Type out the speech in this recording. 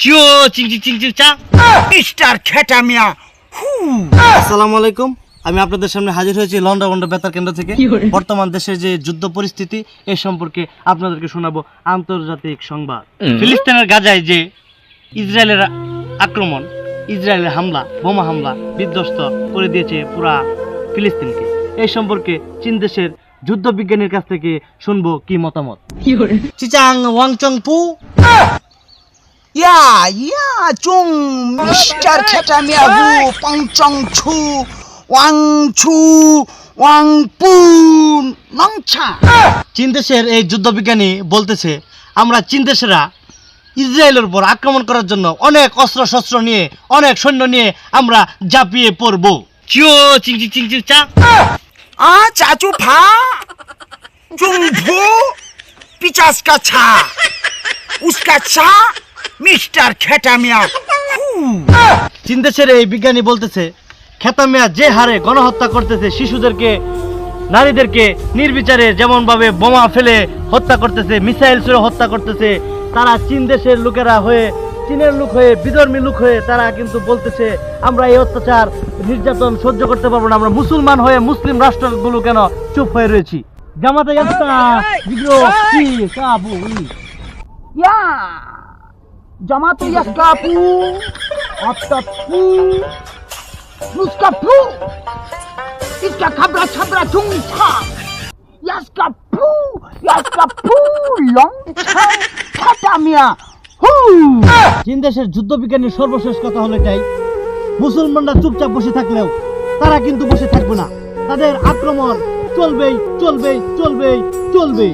চিও চিং চিং চিং চিং চা। মিস্টার খেটা মিয়া আসসালামু আলাইকুম। আমি আপনাদের সামনে হাজির হয়েছি লন্ডা বেতার কেন্দ্র থেকে। বর্তমান দেশের যে যুদ্ধ পরিস্থিতি এ সম্পর্কে আপনাদেরকে শোনাবো আন্তর্জাতিক সংবাদ। ফিলিস্তিনের গাজায় যে ইসরায়েলের আক্রমণ ইসরায়েলের হামলা বোমা হামলা বিধ্বস্ত করে দিয়েছে পুরা ফিলিস্তিনকে। এই সম্পর্কে চীন দেশের যুদ্ধ বিজ্ঞানীর কাছ থেকে শুনব কি মতামত। চিচাং ওয়াংচং পু ইয়া ইয়া চুং মিস্টার খেটা মিয়া হু পংচং ছু ওয়াং ছু ওয়াং পু নংছা চীন দেশের এই যুদ্ধ বিজ্ঞানী বলতেছে আমরা চীন দেশেরা ইসরায়েলের উপর আক্রমণ করার জন্য অনেক অস্ত্র শস্ত্র নিয়ে অনেক সৈন্য নিয়ে আমরা ঝাঁপিয়ে পড়ব চিও চিং চিং চিং চিং চা आ चाचू फा चुंग भू पिचास का छा उसका छा মিস্টার খেটামিয়া। চিন্তাছের এই বিজ্ঞানী বলতেছে খেতামিয়া যে হারে গণহত্যা করতেছে শিশুদেরকে নারীদেরকে নির্বিচারে যেমনভাবে বোমা ফেলে হত্যা করতেছে মিসাইল ছুড়ে হত্যা করতেছে তারা চীন দেশের লোকেরা হয়ে চীনের লোক হয়ে বিধর্মী লোক হয়ে তারা কিন্তু বলতেছে আমরা এই অত্যাচার নির্যাতন সহ্য করতে পারব না আমরা মুসলমান হয়ে মুসলিম রাষ্ট্রগুলো কেন চুপ হয়ে রয়েছি? জামাতে গেছে जमात यसका पू आपका पू उसका पू इसका खबरा छबरा चुंग छा यसका पू यसका पू लॉन्ग छा खेटा मिया हू চীন দেশের যুদ্ধ বিজ্ঞানীর সর্বশেষ কথা হলো এটাই মুসলমানরা চুপচাপ বসে থাকলেও তারা কিন্তু বসে থাকবে না তাদের আক্রমণ চলবেই চলবেই চলবেই চলবেই